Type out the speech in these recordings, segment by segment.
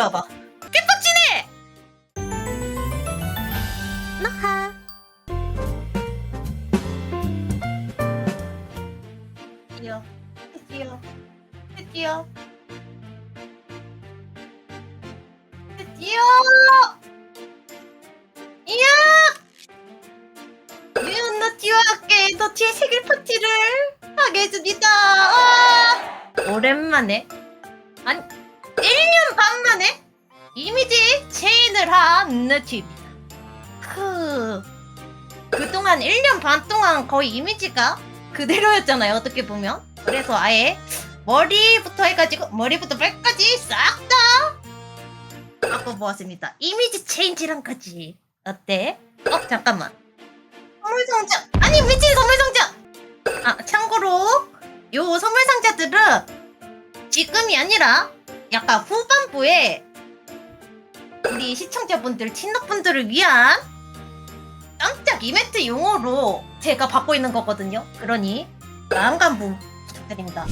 와봐. 깨빡치네! 나하. 드디어, 드디어, 드디어. 드디어! 이야! 유연너티와 함께 너티의 생일 파티를 하게 해줍니다. 아! 오랜만에 아니 1년 반 만에 이미지 체인을 한 너티입니다. 그 그동안 1년 반 동안 거의 이미지가 그대로였잖아요. 어떻게 보면. 그래서 아예 머리부터 해가지고 머리부터 발까지 싹 다 바꿔보았습니다. 이미지 체인지랑까지 어때? 어 잠깐만. 선물 상자 아니 미친 선물 상자. 아 참고로 요 선물 상자들은 지금이 아니라 약간 후반부에 우리 시청자분들, 친덕분들을 위한 깜짝 이벤트 용어로 제가 받고 있는 거거든요. 그러니 마음 간부 부탁드립니다.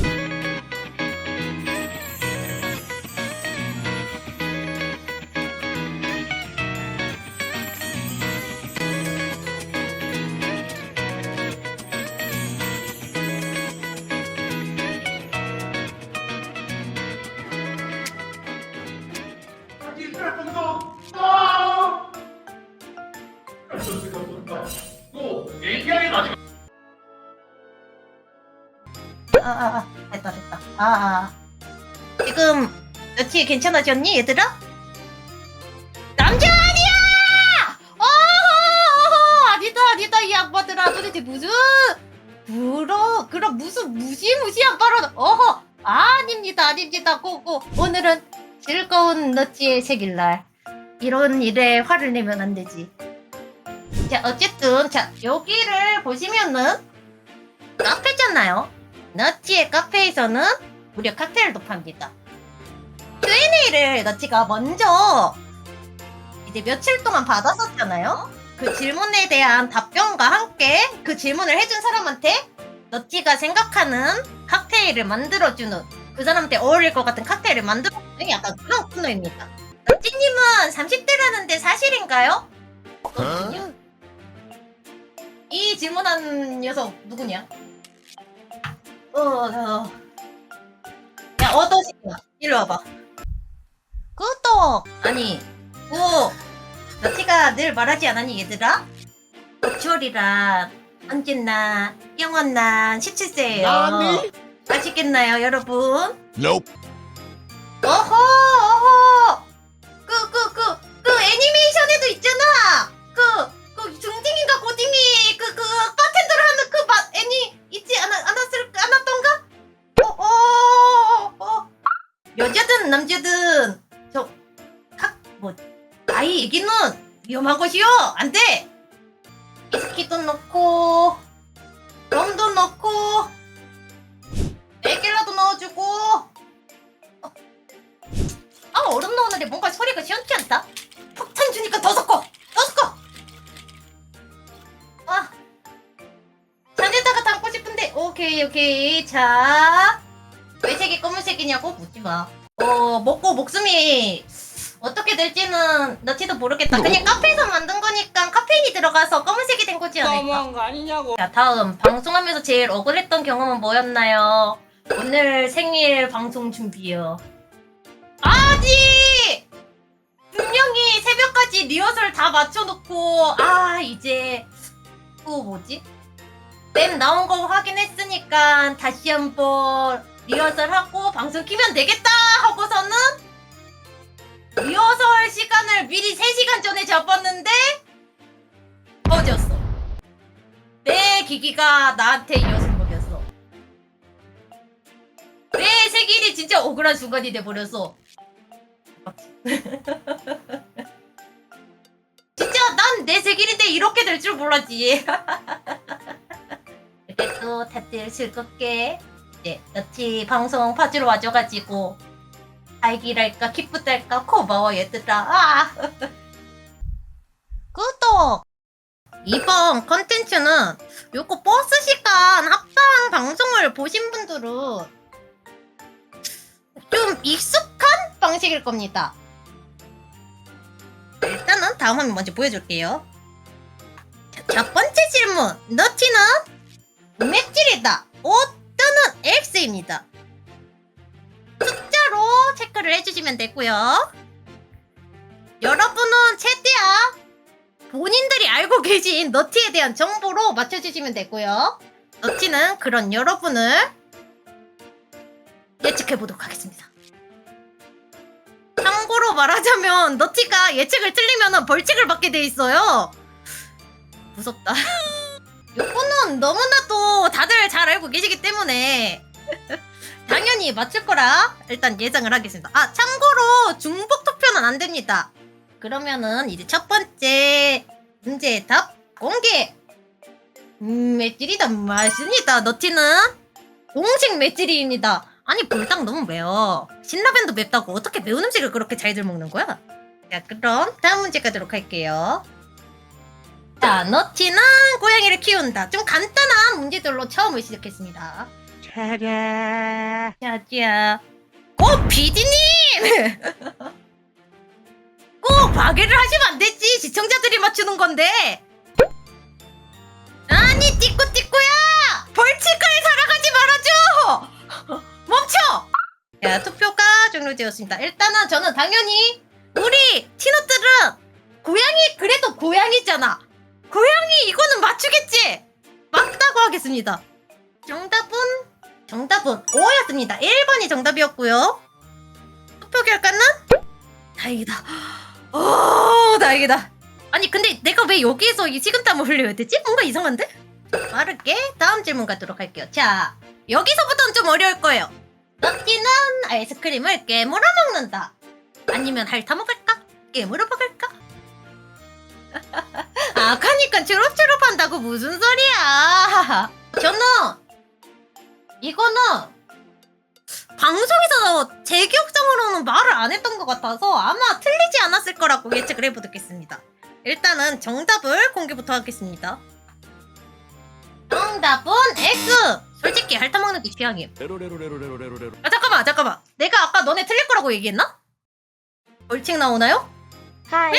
아, 아, 아, 됐다, 됐다. 아, 아. 지금 며칠 괜찮아졌니, 얘들아? 남자 아니야! 어허, 아니다, 아니다, 이 양반들아. 도대체 무슨, 뭐라, 그럼 무슨 무시무시한 발언, 어허, 아닙니다, 아닙니다, 고고. 오늘은 즐거운 너치의 생일날. 이런 일에 화를 내면 안 되지. 자, 어쨌든, 자, 여기를 보시면은, 카페잖아요. 너치의 카페에서는 무려 칵테일도 팝니다. Q&A를 너치가 먼저 이제 며칠 동안 받았었잖아요. 그 질문에 대한 답변과 함께 그 질문을 해준 사람한테 너치가 생각하는 칵테일을 만들어주는 그 사람한테 어울릴 것 같은 칵테일을 만들어주는 약간 그런 코너입니다. 너치님은 30대라는데 사실인가요? 그렇군요. 이 질문한 녀석 누구냐? 어, 어. 야, 어떠시냐? 이리 와봐. 구독! 아니, 구! 너티가 늘 말하지 않았니, 얘들아? 고철이란 언제나 영원한 17세예요. 나니? 아시겠나요, 여러분? Nope. 어허, 어허! 그, 그, 그, 그 애니메이션에도 있잖아! 있지 않았, 않았을, 않았던가? 어, 어, 어. 여자든 남자든 저, 각, 뭐, 나이 얘기는 위험한 것이요! 안 돼! 위스키도 넣고, 럼도 넣고, 맥일라도 넣어주고, 아 얼음 넣었는데 뭔가 소리가 시원치 않다. 폭탄 주니까 더 섞어, 더 섞어. 오케이 오케이 자 왜 색이 검은색이냐고 묻지 마. 어 먹고 목숨이 어떻게 될지는 너티도 모르겠다. 그냥 카페에서 만든 거니까 카페인이 들어가서 검은색이 된 거지 않을까? 너무한 거 아니냐고. 자 다음 방송하면서 제일 억울했던 경험은 뭐였나요? 오늘 생일 방송 준비요. 아니 분명히 새벽까지 리허설 다 맞춰놓고 아 이제 그 뭐지 램 나온 거 확인했으니까 다시 한번 리허설 하고 방송 키면 되겠다 하고서는 리허설 시간을 미리 3시간 전에 잡았는데 꺼졌어. 내 기기가 나한테 이어서 먹였어. 내 생일이 진짜 억울한 순간이 돼버렸어. 진짜 난 내 생일인데 이렇게 될 줄 몰랐지. 그래도 다들 즐겁게 이제 너치 방송 봐주러 와줘가지고 알기랄까 기쁘달까 고마워 얘들아. 아. 구독! 이번 컨텐츠는 요거 버스 시간 합방 방송을 보신 분들은 좀 익숙한 방식일 겁니다. 다음 화면 먼저 보여줄게요. 자, 첫 번째 질문. 너티는 맵질이다. O 또는 X입니다. 숫자로 체크를 해주시면 되고요. 여러분은 최대한 본인들이 알고 계신 너티에 대한 정보로 맞춰주시면 되고요. 너티는 그런 여러분을 예측해 보도록 하겠습니다. 참고로 말하자면 너티가 예측을 틀리면 벌칙을 받게 돼 있어요. 무섭다. 요거는 너무나도 다들 잘 알고 계시기 때문에 당연히 맞출 거라 일단 예상을 하겠습니다. 아 참고로 중복 투표는 안 됩니다. 그러면은 이제 첫 번째 문제의 답 공개. 음, 맷질이다 맞습니다. 너티는 공식 맷질이입니다. 아니 불닭 너무 매워. 신라면도 맵다고 어떻게 매운 음식을 그렇게 잘들 먹는 거야? 자 그럼 다음 문제 가도록 할게요. 자 너티는 고양이를 키운다. 좀 간단한 문제들로 처음을 시작했습니다. 차례. 짜자. 어 비디님! 꼭 파괴를 하시면 안 되지. 시청자들이 맞추는 건데. 아니 띠꾸띠꾸야! 벌칙을 살아가지 말아줘! 멈춰! 자 투표가 종료되었습니다. 일단은 저는 당연히 우리 티노들은 고양이 그래도 고양이잖아. 고양이 이거는 맞추겠지? 맞다고 하겠습니다. 정답은 정답은 5였습니다. 1번이 정답이었고요. 투표 결과는 다행이다. 오, 다행이다. 아니 근데 내가 왜 여기에서 이 식은땀을 흘려야 되지? 뭔가 이상한데? 빠르게 다음 질문 가도록 할게요. 자, 여기서부터는 좀 어려울 거예요. 너티는 아이스크림을 깨물어 먹는다. 아니면 핥아 먹을까? 깨물어 먹을까? 아, 가니까 추럽추럽 한다고 무슨 소리야? 저는 이거는 방송에서 제 기억상으로는 말을 안 했던 것 같아서 아마 틀리지 않았을 거라고 예측을 해보겠습니다. 일단은 정답을 공개부터 하겠습니다. 정답은 X! 솔직히 핥아먹는 게 취향이에요. 레로레로레로레로레로. 아 잠깐만 잠깐만 내가 아까 너네 틀릴 거라고 얘기했나? 벌칙 나오나요? 하이.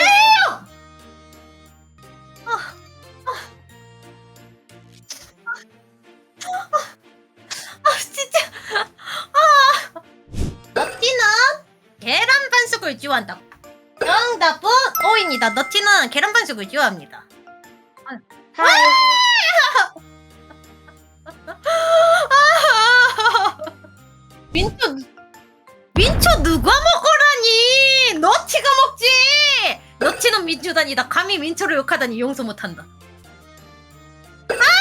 반숙을 좋아한다 정답은 O입니다 너티는 계란 반숙을 좋아합니다 하이. 아! 민초 민초 누가 먹으라니 너티가 먹지 너티는 민초단이다 감히 민초를 욕하다니 용서 못한다 아!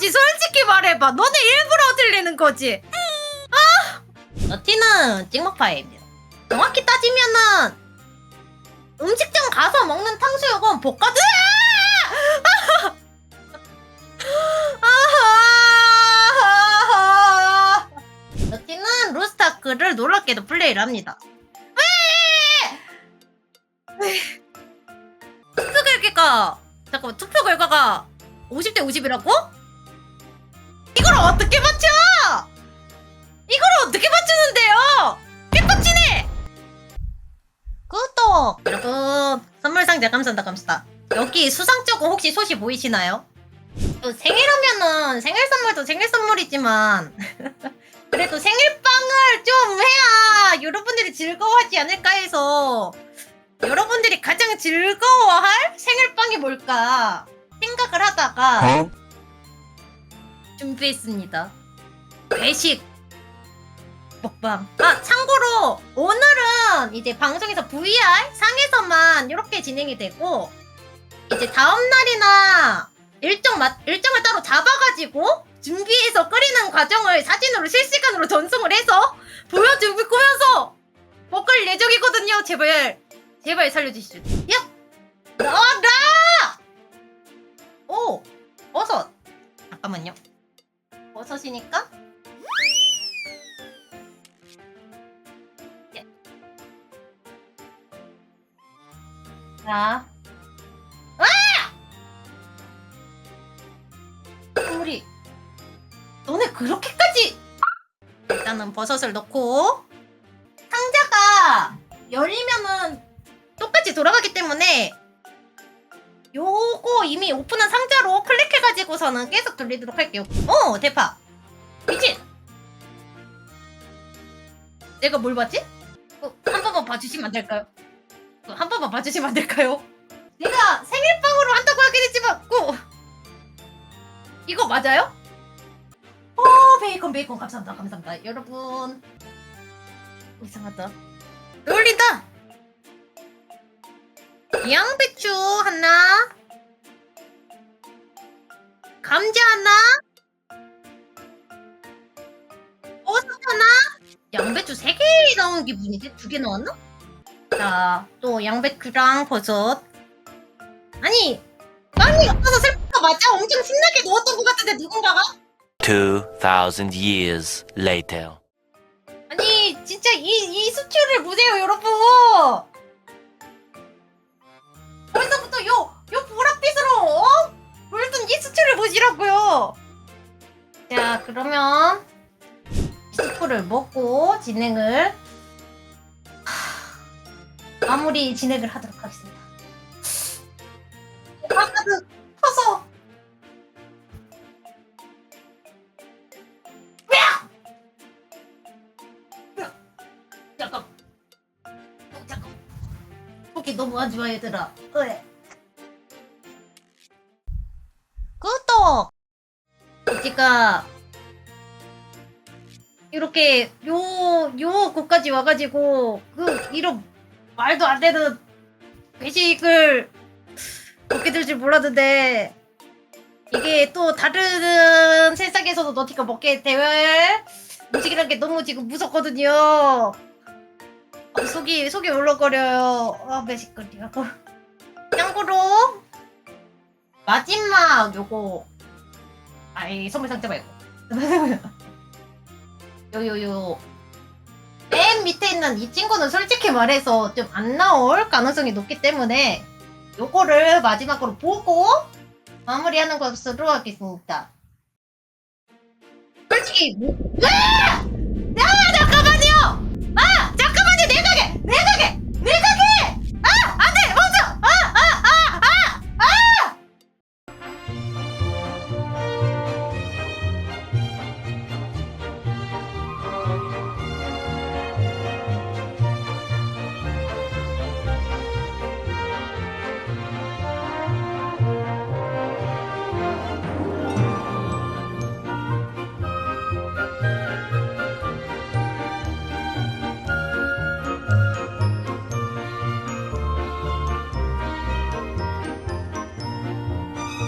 일부러지 솔직히 말해봐 너네 일부러 들리는 거지 아 너티는 찍먹파입니다 정확히 따지면은 음식점 가서 먹는 탕수육은 아하! 너티는 루스타크를 놀랍게도 플레이를 합니다. 투표 결과가 잠깐만 투표 결과가 50대 50이라고? 이걸 어떻게 맞춰? 이걸 어떻게 맞추는데요? 개빡치네! 구독! 여러분 선물 상자 감사합니다 감사합니다. 여기 수상적은 혹시 솥이 보이시나요? 또 생일하면은 생일 선물도 생일 선물이지만 그래도 생일빵을 좀 해야 여러분들이 즐거워하지 않을까 해서 여러분들이 가장 즐거워할 생일빵이 뭘까 생각을 하다가 어? 준비했습니다. 외식 먹방. 아 참고로 오늘은 이제 방송에서 VR 상에서만 이렇게 진행이 되고 이제 다음 날이나 일정 맞 일정을 따로 잡아가지고 준비해서 끓이는 과정을 사진으로 실시간으로 전송을 해서 보여주면서 먹을 예정이거든요. 제발 제발 살려주시죠. 야 나와라! 오 버섯. 잠깐만요. 버섯이니까 예. 자. 와! 우리 너네 그렇게까지 일단은 버섯을 넣고 열리면은 똑같이 돌아가기 때문에 요거 이미 오픈한 상자로 클릭해가지고서는 계속 돌리도록 할게요. 어, 대파. 미친. 내가 뭘 봤지? 어, 한 번만 봐주시면 안 될까요? 어, 한 번만 봐주시면 안 될까요? 내가 생일빵으로 한다고 하긴 했지만, 어, 이거 맞아요? 오, 베이컨, 베이컨. 감사합니다, 감사합니다. 여러분. 이상하다. 놀린다! 양배추 하나. 감자 하나. 버섯 하나. 양배추 세개 나온 기분이지? 두개 나왔나? 자, 또 양배추랑 버섯. 아니, 빵이 없어서 슬픈가 맞아? 엄청 신나게 넣었던 것 같은데 누군가가? 2,000 years later. 아니 진짜 이, 이 수출을 보세요 여러분 자 그러면 스프를 먹고 진행을 하, 마무리 진행을 하도록 하겠습니다 아까도 터서 잠깐. 어, 잠깐. 속이 너무 안 좋아 얘들아. 왜? 구 제가 이렇게 요 요 곳까지 와가지고 그 이런 말도 안 되는 배식을 먹게 될 줄 몰랐는데 이게 또 다른 세상에서도 너티가 먹게 될 음식이란 게 너무 지금 무섭거든요. 아, 속이 속이 울렁거려요. 아 매식거리야. 참고로 마지막 요거 아이 선물 상자 말고 요요요 맨 밑에 있는 이 친구는 솔직히 말해서 좀 안 나올 가능성이 높기 때문에 요거를 마지막으로 보고 마무리하는 것으로 하겠습니다. 솔직히 뭐, 으아!